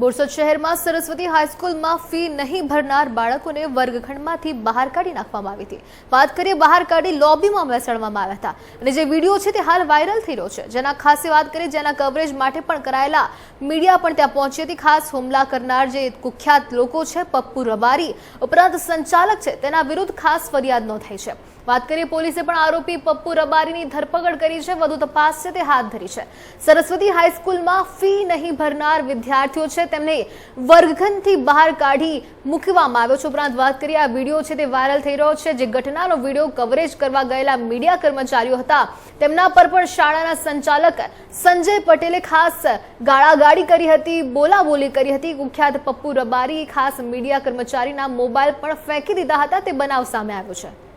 બોરસદ શહેરમાં સરસ્વતી હાઈસ્કૂલમાં ફી નહીં ભરનાર બાળકોને વર્ગખંડમાંથી બહાર કાઢી નાખવામાં આવી હતી. વાત કરીએ બહાર કાઢી લોબીમાં બેસાડવામાં આવ્યા હતા. અને જે વીડિયો છે તે હાલ વાયરલ થઈ રહ્યો છે. જેના ખાસે વાત કરીએ જેના કવરેજ માટે પણ કરાયેલા મીડિયા પણ ત્યાં પહોંચી હતી. ખાસ હુમલા કરનાર જે કુખ્યાત લોકો છે, પપ્પુ રબારી, ઉપરાંત સંચાલક છે, તેના વિરુદ્ધ ખાસ ફરિયાદ નોંધાઈ છે. વાત કરીએ પોલીસે પણ આરોપી પપ્પુ રબારીની ધરપકડ કરી છે. વધુ તપાસ છે તે હાથ ધરી છે. સરસ્વતી હાઈસ્કૂલમાં ફી નહીં ભરનાર વિદ્યાર્થીઓ છે તેમને વર્ગખંડથી બહાર કાઢી મૂકવામાં આવ્યો છે. ઉપરાંત વાત કરીએ, આ વીડિયો છે તે વાયરલ થઈ રહ્યો છે. જે ઘટનાનો વીડિયો કવરેજ કરવા ગયેલા મીડિયા કર્મચારીઓ હતા. તેમના પર પણ શાળાના સંચાલક સંજય પટેલે ખાસ ગાળાગાળી કરી હતી, બોલાબોલી કરી હતી. કુખ્યાત પપ્પુ રબારી ખાસ મીડિયા કર્મચારીના મોબાઈલ પણ ફેંકી દીધા હતા. તે બનાવ સામે આવ્યો છે.